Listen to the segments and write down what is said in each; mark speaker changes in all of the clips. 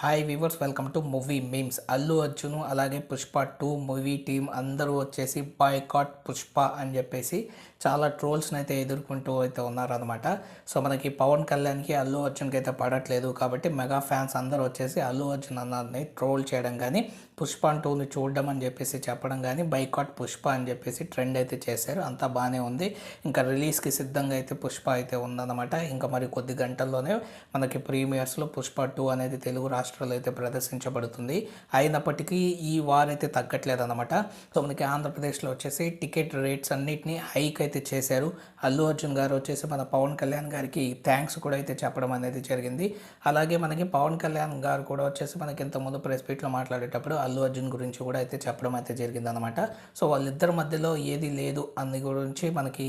Speaker 1: Hi viewers welcome to movie memes Allu Arjun అలాగే Pushpa two movie team అందరూ వచ్చేసి boycott Pushpa అని చెప్పేసి చాలా ట్రోల్స్ని అయితే ఎదుర్కొంటూ అయితే ఉన్నారనమాట సో మనకి పవన్ కళ్యాణ్కి అల్లు అర్జున్కి అయితే పడట్లేదు కాబట్టి మెగా ఫ్యాన్స్ అందరూ వచ్చేసి అల్లు అర్జున్ అన్నది ట్రోల్ చేయడం కానీ పుష్ప టూని చూడడం అని చెప్పేసి చెప్పడం కానీ బైకాట్ పుష్ప అని చెప్పేసి ట్రెండ్ అయితే చేశారు. అంతా బాగానే ఉంది. ఇంకా రిలీజ్కి సిద్ధంగా అయితే పుష్ప అయితే ఉందన్నమాట. ఇంకా మరి కొద్ది గంటల్లోనే మనకి ప్రీమియర్స్లో పుష్ప టూ అనేది తెలుగు రాష్ట్రాల్లో అయితే ప్రదర్శించబడుతుంది. అయినప్పటికీ ఈ వార్ అయితే తగ్గట్లేదు అనమాట సో మనకి ఆంధ్రప్రదేశ్లో వచ్చేసి టికెట్ రేట్స్ అన్నిటిని హైక్ అయితే చేశారు. అల్లు అర్జున్ గారు వచ్చేసి మన పవన్ కళ్యాణ్ గారికి థ్యాంక్స్ కూడా అయితే చెప్పడం అనేది జరిగింది. అలాగే మనకి పవన్ కళ్యాణ్ గారు కూడా వచ్చేసి మనకి ఇంతకుముందు ప్రెస్ మీట్లో మాట్లాడేటప్పుడు అల్లు అర్జున్ గురించి కూడా అయితే చెప్పడం అయితే జరిగింది అనమాట సో వాళ్ళిద్దరి మధ్యలో ఏది లేదు అందు గురించి మనకి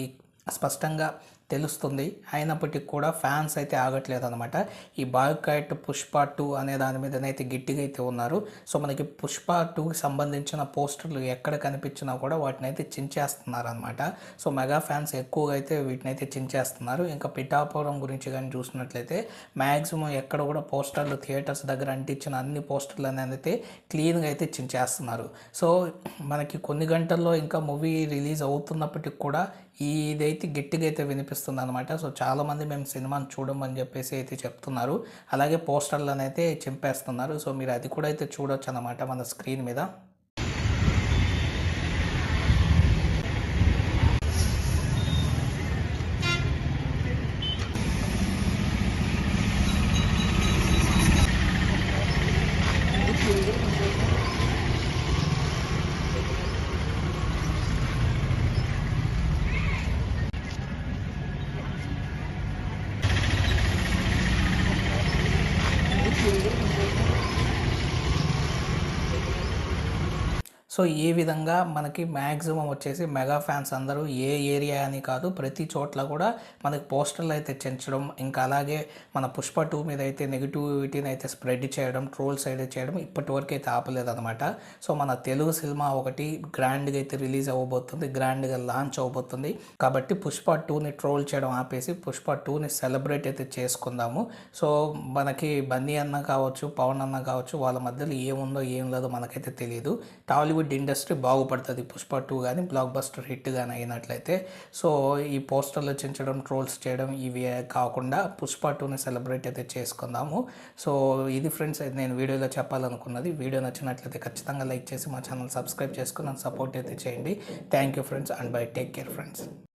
Speaker 1: స్పష్టంగా తెలుస్తుంది. అయినప్పటికీ కూడా ఫ్యాన్స్ అయితే ఆగట్లేదు అనమాట ఈ బాయ్కైట్ పుష్ప టూ అనే దాని మీదనైతే గట్టిగా అయితే ఉన్నారు. సో మనకి పుష్ప టూకి సంబంధించిన పోస్టర్లు ఎక్కడ కనిపించినా కూడా వాటిని అయితే చించేస్తున్నారు అనమాట సో మెగా ఫ్యాన్స్ ఎక్కువగా అయితే వీటిని అయితే చించేస్తున్నారు. ఇంకా పిఠాపురం గురించి కానీ చూసినట్లయితే మ్యాక్సిమం ఎక్కడ కూడా పోస్టర్లు థియేటర్స్ దగ్గర అంటించిన అన్ని పోస్టర్లు అనేది అయితే క్లీన్గా అయితే చించేస్తున్నారు. సో మనకి కొన్ని గంటల్లో ఇంకా మూవీ రిలీజ్ అవుతున్నప్పటికి కూడా ఇదైతే గట్టిగా అయితే వినిపిస్తుంది. అనమాట సో చాలామంది మేము సినిమాని చూడమని చెప్పేసి అయితే చెప్తున్నారు. అలాగే పోస్టర్లను అయితే చింపేస్తున్నారు. సో మీరు అది కూడా అయితే చూడొచ్చు అనమాట మన స్క్రీన్ మీద. సో ఈ విధంగా మనకి మ్యాక్సిమం వచ్చేసి మెగా ఫ్యాన్స్ అందరూ ఏ ఏరియా అని కాదు ప్రతి చోట్ల కూడా మనకి పోస్టర్లు అయితే చెంచడం ఇంకా అలాగే మన పుష్ప టూ మీద అయితే నెగిటివిటీని అయితే స్ప్రెడ్ చేయడం ట్రోల్స్ అయితే చేయడం ఇప్పటి వరకు అయితే ఆపలేదన్నమాట. సో మన తెలుగు సినిమా ఒకటి గ్రాండ్గా అయితే రిలీజ్ అవ్వబోతుంది గ్రాండ్గా లాంచ్ అవ్వబోతుంది. కాబట్టి పుష్ప టూని ట్రోల్ చేయడం ఆపేసి పుష్ప టూని సెలబ్రేట్ అయితే చేసుకుందాము. సో మనకి బన్నీ అన్న కావచ్చు పవన్ అన్న కావచ్చు వాళ్ళ మధ్యలో ఏముందో ఏం లేదో మనకైతే తెలియదు టాలీవుడ్ బాలీవుడ్ ఇండస్ట్రీ బాగుపడుతుంది. పుష్ప టూ కానీ బ్లాక్ బస్టర్ హిట్ కానీ అయినట్లయితే సో ఈ పోస్టర్లు చించడం ట్రోల్స్ చేయడం ఇవి కాకుండా పుష్ప టూని సెలబ్రేట్ అయితే చేసుకుందాము. సో ఇది ఫ్రెండ్స్ నేను వీడియోలో చెప్పాలనుకున్నది వీడియో నచ్చినట్లయితే ఖచ్చితంగా లైక్ చేసి మా ఛానల్ సబ్స్క్రైబ్ చేసుకుని సపోర్ట్ అయితే చేయండి. Thank you friends and bye take care friends